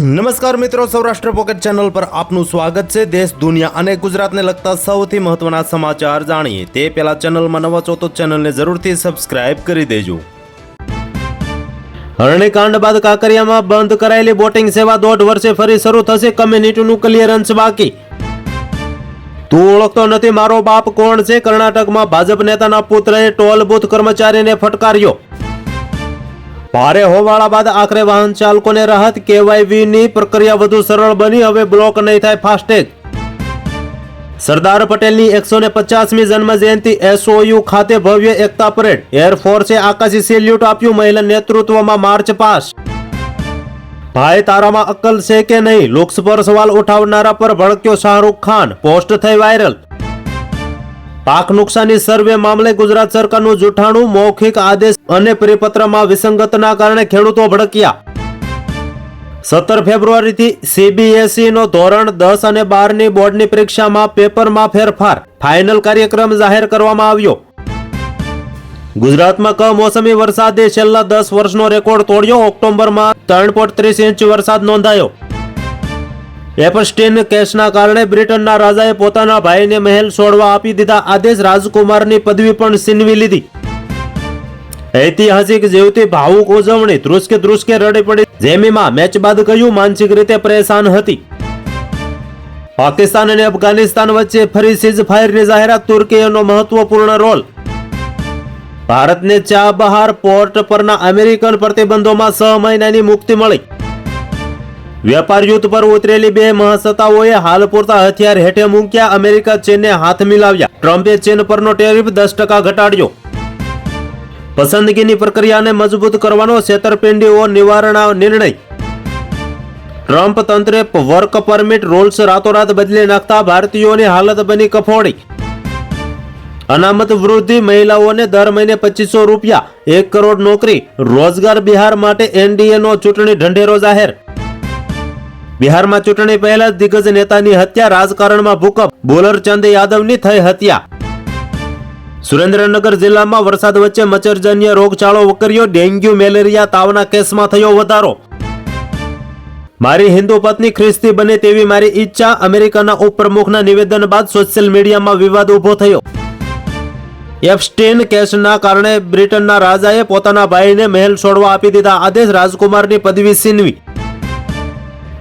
નમસ્કાર મિત્રો, Saurashtra pocket channel પર આપનું સ્વાગત છે. દેશ, દુનિયા અને ગુજરાતને લગતા સૌથી મહત્વના સમાચાર જાણીએ. તે પહેલા ચેનલમાં નવા છો તો ચેનલને જરૂરથી સબસ્ક્રાઇબ કરી દેજો. હરણીકાંડ બાદ કાંકરિયામાં બંધ કરાયેલી બોટિંગ સેવા દોઢ વર્ષે ફરી શરૂ થશે. કમ્યુનિટીનું ક્લિયરન્સ બાકી. તું ઓળખતો નથી, મારો બાપ કોણ છે? કર્ણાટકમાં ભાજપ નેતાના પુત્રએ ટોલ બૂથ કર્મચારીને ફટકાર્યો. ભારે હોવાળા બાદ આખરે વાહન ચાલકોને રાહત કેવાયવીની પ્રક્રિયા વધુ સરળ બની. હવે બ્લોક નહીં થાય ફાસ્ટેગ. સરદાર પટેલની એકસો ને પચાસમી જન્મ જયંતિ એસઓયુ ખાતે ભવ્ય એકતા પરેડ. એરફોર્સે આકાશી સેલ્યુટ આપ્યું. મહિલા નેતૃત્વમાં માર્ચ પાસ. ભાઈ તારામાં અક્કલ છે કે નહીં? લુક્સ સવાલ ઉઠાવનારા પર ભડક્યો શાહરૂખ ખાન. પોસ્ટ થઈ વાયરલ. પાક નુકસાની સર્વે મામલે ગુજરાત સરકારનું જૂઠાણું, મૌખિક આદેશ અને પરિપત્રમાં વિસંગતના કારણે ખેડૂતો ભડક્યા. સત્તર ફેબ્રુઆરીથી સીબીએસઈ નો ધોરણ દસ અને બારની બોર્ડની પરીક્ષામાં પેપરમાં ફેરફાર. ફાઇનલ કાર્યક્રમ જાહેર કરવામાં આવ્યો. ગુજરાતમાં કમોસમી વરસાદે છેલ્લા દસ વર્ષનો રેકોર્ડ તોડ્યો. ઓક્ટોબરમાં ત્રણ પોઈન્ટ ત્રીસ ઇંચ વરસાદ નોંધાયો. એપસ્ટીન કેસના કારણે બ્રિટનના રાજાએ પોતાના ભાઈને મહેલ છોડવા આપી દીધા આદેશ રાજકુમારની પદવી પણ છીનવી લીધી. ઐતિહાસિક જીવતી ભાવુક ઉજવણી ધ્રુસકે ધ્રુસકે રડી પડી. જેમીમાં મેચ બાદ કહ્યું, માનસિક રીતે પરેશાન હતી. પાકિસ્તાન અને અફઘાનિસ્તાન વચ્ચે ફરી સીઝ ફાયરની જાહેરાત તુર્કીનો મહત્વપૂર્ણ રોલ. ભારતને ચાબહાર પોર્ટ પરના અમેરિકન પ્રતિબંધોમાં છ મહિનાની મુક્તિ મળી. વેપાર યુદ્ધ પર ઉતરેલી બે મહાસત્તાઓએ હાલ પૂરતા હથિયાર હેઠે મૂક્યા અમેરિકા ચીનને હાથ મિલાવ્યા. ટ્રમ્પે ચીન પરનો ટેરિફ દસ ટકા ઘટાડ્યો. પસંદગીની પ્રક્રિયાને મજબૂત કરવાનો છેતરપિંડીઓ નિવારણ નિર્ણય. ટ્રમ્પ તંત્રે વર્ક પરમિટ રૂલ્સ રાતોરાત બદલી નાખતા ભારતીયોની હાલત બની કફોડી. અનામત વૃદ્ધિ મહિલાઓને દર મહિને પચીસો રૂપિયા, એક કરોડ નોકરી, રોજગાર બિહાર માટે એનડીએનો ચૂંટણી ઢંઢેરો જાહેર. બિહારમાં ચૂંટણી પહેલા દિગ્ગજ નેતાની હત્યા, રાજકારણમાં ભૂકંપ. બોલર ચંદ યાદવની થઈ હત્યા. સુરેન્દ્રનગર જિલ્લામાં વરસાદ વચ્ચે મચ્છરજન્ય રોગચાળો વકર્યો, ડેન્ગ્યુ, મેલેરિયા તાવના કેસમાં થયો વધારો. મારી હિન્દુ પત્ની ખ્રિસ્તી બને તેવી મારી ઈચ્છા, અમેરિકાના ઉપપ્રમુખના નિવેદન બાદ સોશિયલ મીડિયામાં વિવાદ ઊભો થયો. એફસ્ટીન કેસના કારણે બ્રિટનના રાજાએ પોતાના ભાઈને મહેલ છોડવા આપી દીધા આદેશ, રાજકુમારની પદવી છીનવી.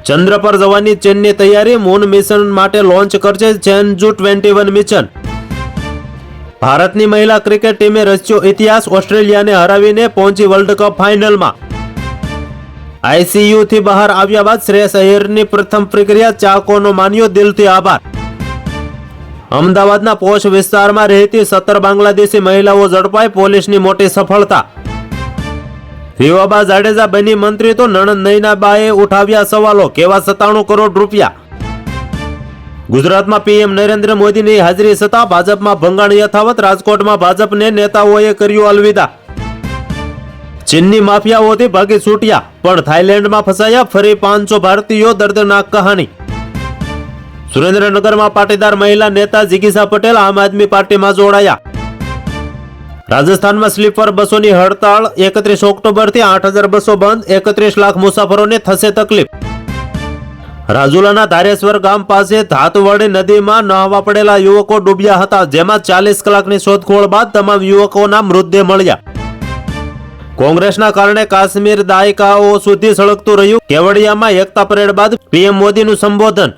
ચંદ્ર પર જવાની ચીનની તૈયારી મૂન મિશન માટે લોન્ચ કરશે ચેનજુ ટ્વેન્ટી વન મિશન. ભારતની મહિલા ક્રિકેટ ટીમે રચ્યો ઇતિહાસ ઓસ્ટ્રેલિયાને હરાવીને પહોંચી વર્લ્ડ કપ ફાઇનલમાં. આઈસીયુથી બહાર આવ્યા બાદ શ્રેયસ અયરની પ્રથમ પ્રક્રિયા ચાકોનો માન્યો દિલથી આભાર. અમદાવાદના પોશ વિસ્તારમાં રહેતી સત્તર બાંગ્લાદેશી મહિલાઓ ઝડપાઈ પોલીસની મોટી સફળતા. રીવાબા જાડેજા બની મંત્રી તો નણંદ નૈનાબાએ ઉઠાવ્યા સવાલો. કેવા સત્તાણું કરોડ રૂપિયા? ગુજરાતમાં પીએમ નરેન્દ્ર મોદીની હાજરી છતાં ભાજપમાં ભંગાણ યથાવત રાજકોટમાં ભાજપને નેતાઓએ કર્યું અલવિદા. ચીનની માફિયાઓથી ભાગી છૂટ્યા, પણ થાઈલેન્ડમાં ફસાયા ફરી પાંચસો ભારતીયો દર્દનાક કહાની. સુરેન્દ્રનગરમાં પાટીદાર મહિલા નેતા જિગીસા પટેલ આમ આદમી પાર્ટીમાં જોડાયા. રાજસ્થાનમાં સ્લીપર બસોની હડતાળ એકત્રીસ ઓક્ટોબરથી આઠ હજાર બસો બંધ, એકત્રીસ લાખ મુસાફરોને થશે તકલીફ. રાજુલાના ધારેશ્વર ગામ પાસે ધાતવડી નદીમાં નહાવા પડેલા યુવકો ડૂબ્યા હતા, જેમાં ચાલીસ કલાકની શોધખોળ બાદ તમામ યુવકોના મૃતદેહ મળ્યા. કોંગ્રેસના કારણે કાશ્મીર દાયકાઓ સુધી સળગતું રહ્યું. કેવડિયામાં એકતા પરેડ બાદ પીએમ મોદીનું સંબોધન.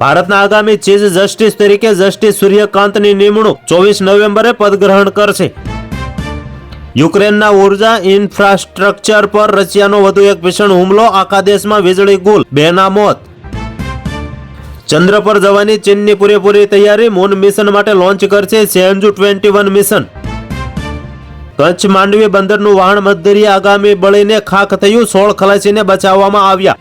ભારતના આગામી ચીફ જસ્ટિસ તરીકે જસ્ટિસ સૂર્યકાંતની નિમણૂક ચોવીસ નવેમ્બરે પદગ્રહણ કરશે. યુક્રેનના ઊર્જા ઇન્ફ્રાસ્ટ્રક્ચર પર રશિયાનો વધુ એક ભીષણ હુમલો, આખા દેશમાં વીજળી ગુલ બેના મોત. ચંદ્ર પર જવાની ચીનની પૂરેપૂરી તૈયારી, મૂન મિશન માટે લોન્ચ કરશે Shenzhou twenty one mission. Kutch Mandvi બંદરનું વહાણ મધદરિયા આગામી બળીને ખાખ થયું, સોળ ખલાસીને બચાવવામાં આવ્યા.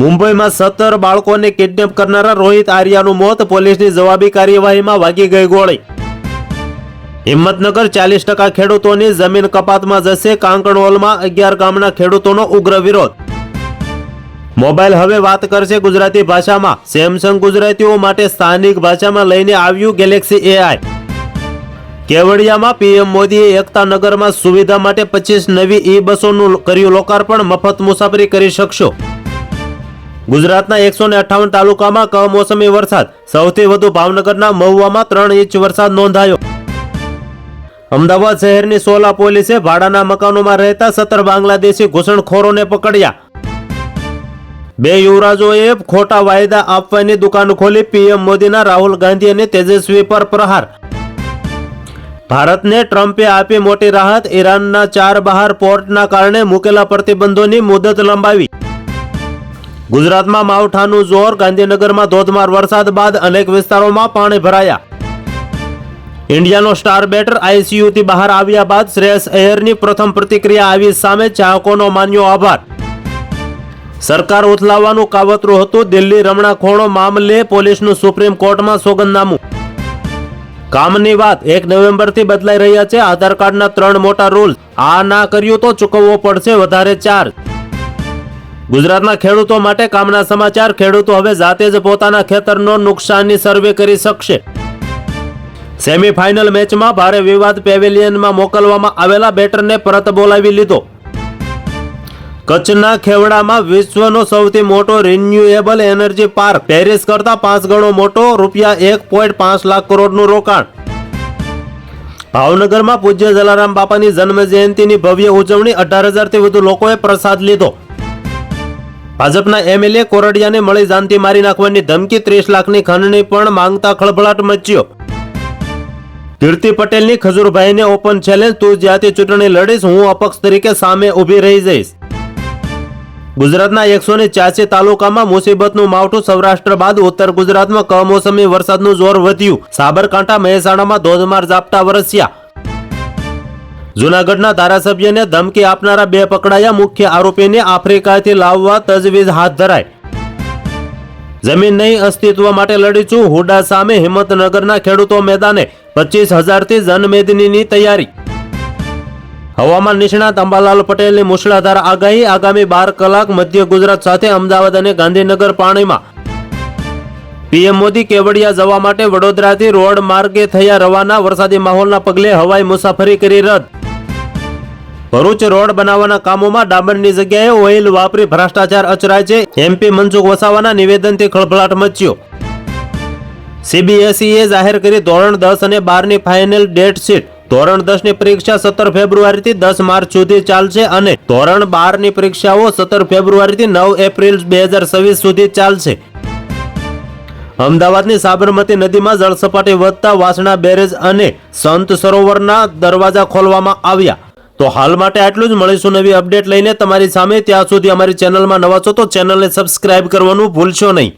મુંબઈમાં સત્તર બાળકોને કિડનેપ કરનારા રોહિત આર્યાનું મોત, પોલીસની જવાબી કાર્યવાહીમાં વાગી ગઈ ગોળી. હિંમતનગર ચાલીસ ટકા ખેડૂતોની જમીન કપાતમાં જશે કાંકણોલમાં અગિયાર ગામના ખેડૂતોનો ઉગ્ર વિરોધ. મોબાઈલ હવે વાત કરશે ગુજરાતી ભાષામાં. સેમસંગ ગુજરાતીઓ માટે સ્થાનિક ભાષામાં લઈને આવ્યું ગેલેક્સી એઆઈ કેવડિયામાં પીએમ મોદીએ એકતા નગરમાં સુવિધા માટે પચીસ નવી ઈ બસોનું કર્યું લોકાર્પણ. મફત મુસાફરી કરી શકશો. ગુજરાતના એકસો અઠ્ઠાવન તાલુકામાં કમોસમી વરસાદ. સૌથી વધુ ભાવનગરના મહુવામાં ત્રણ ઇંચ વરસાદ નોંધાયો. અમદાવાદ શહેરની સોલા પોલીસે ભાડાના મકાનોમાં રહેતા સત્તર બાંગ્લાદેશી ઘૂસણખોરોને પકડ્યા. બે યુવરાજોએ ખોટા વાયદા આપવાની દુકાન ખોલી પીએમ મોદીના રાહુલ ગાંધી અને તેજસ્વી પર પ્રહાર. ભારતને ટ્રમ્પે આપી મોટી રાહત, ઈરાનના ચાર બહાર પોર્ટના કારણે મૂકેલા પ્રતિબંધોની મુદત લંબાવી. ગુજરાતમાં માવઠાનું જોર ગાંધીનગરમાં ધોધમાર વરસાદ બાદ અનેક વિસ્તારોમાં પાણી ભરાયા. ઇન્ડિયાનો સ્ટાર બેટર આઈસીયુથી બહાર આવ્યા બાદ શ્રેયસ અયરની પ્રથમ પ્રતિક્રિયા આવી સામે ચાહકોનો માન્યો આભાર. સરકાર ઉથલાવવાનું કાવતરું હતું દિલ્હી રમણાખોણો મામલે પોલીસનું સુપ્રીમ કોર્ટમાં સોગંદનામું. કામની વાત એક નવેમ્બરથી બદલાઈ રહ્યા છે, આધાર કાર્ડના ત્રણ મોટા રૂલ આ ના કર્યું તો ચૂકવવો પડશે વધારે ચાર્જ. ગુજરાતના ખેડૂતો માટે કામના સમાચાર, ખેડૂતો હવે જાતે જ પોતાના ખેતરનો નુકસાનની સર્વે કરી શકશે. સેમીફાઇનલ મેચમાં ભારે વિવાદ પેવેલિયનમાં મોકલવામાં આવેલા બેટરને પરત બોલાવી લીધો. કચ્છના ખેવડામાં વિશ્વનો સૌથી મોટો રિન્યુએબલ એનર્જી પાર્ક, પેરિસ કરતા પાંચ ગણો મોટો, રૂપિયા એક પોઈન્ટ પાંચ લાખ કરોડનું રોકાણ. ભાવનગરમાં પૂજ્ય જલારામ બાપાની જન્મ જયંતિની ભવ્ય ઉજવણી અઢાર હજારથી વધુ લોકોએ પ્રસાદ લીધો. ભાજપના એમએલએ કોરડિયાને મળી જાનથી મારી નાખવાની ધમકી, ત્રીસ લાખની ખંડણી પણ માંગતા ખળભળાટ મચ્યો. કીર્તિ પટેલની ખજૂરભાઈને ઓપન ચેલેન્જ તું જ્યાંથી ચૂંટણી લડીશ, હું અપક્ષ તરીકે સામે ઊભી રહી જઈશ. ગુજરાતના એકસો ને ચાસી તાલુકામાં મુસીબતનું માવઠું સૌરાષ્ટ્ર બાદ ઉત્તર ગુજરાતમાં કમોસમી વરસાદનું જોર વધ્યું. સાબરકાંઠા, મહેસાણામાં ધોધમાર ઝાપટા વરસ્યા. જૂનાગઢના ધારાસભ્યને ધમકી આપનારા બે પકડાયા. મુખ્ય આરોપીને આફ્રિકાથી લાવવા તજવીજ હાથ ધરાય જમીન નહીં અસ્તિત્વ માટે લડી છું હુડા સામે હિંમતનગરના ખેડૂતો મેદાને પચીસ હજારથી જનમેદનીની તૈયારી. હવામાન નિષ્ણાત અંબાલાલ પટેલની મુશળાધાર આગાહી આગામી બાર કલાક મધ્ય ગુજરાત સાથે અમદાવાદ અને ગાંધીનગર પાણીમાં. પીએમ મોદી કેવડિયા જવા માટે વડોદરાથી રોડ માર્ગે થયા રવાના. વરસાદી માહોલના પગલે હવાઈ મુસાફરી કરી રદ. ભરૂચ રોડ બનાવવાના કામોમાં ડામરની જગ્યાએ ઓઇલ વાપરી ભ્રષ્ટાચાર અચરાય છે. એમપી મનસુખ વસાવાના નિવેદનથી ખળભળાટ મચ્યો. સીબીએસઈએ જાહેર કરી ધોરણ દસ અને બારની ફાઇનલ ડેટ શીટ. ધોરણ દસની પરીક્ષા સત્તર ફેબ્રુઆરીથી દસ માર્ચ સુધી ચાલશે અને ધોરણ બારની પરીક્ષાઓ સત્તર ફેબ્રુઆરીથી નવ એપ્રિલ બે હજાર છવ્વીસ સુધી ચાલશે. અમદાવાદની સાબરમતી નદીમાં જળસપાટી વધતા વાસણા બેરેજ અને સંત સરોવરના દરવાજા ખોલવામાં આવ્યા. તો હાલ માટે આટલું જ. મળીશું નવી અપડેટ લઈને. તમારી સામે ત્યાં સુધી અમારી ચેનલમાં નવા છો તો ચેનલને સબસ્ક્રાઇબ કરવાનું ભૂલશો નહીં.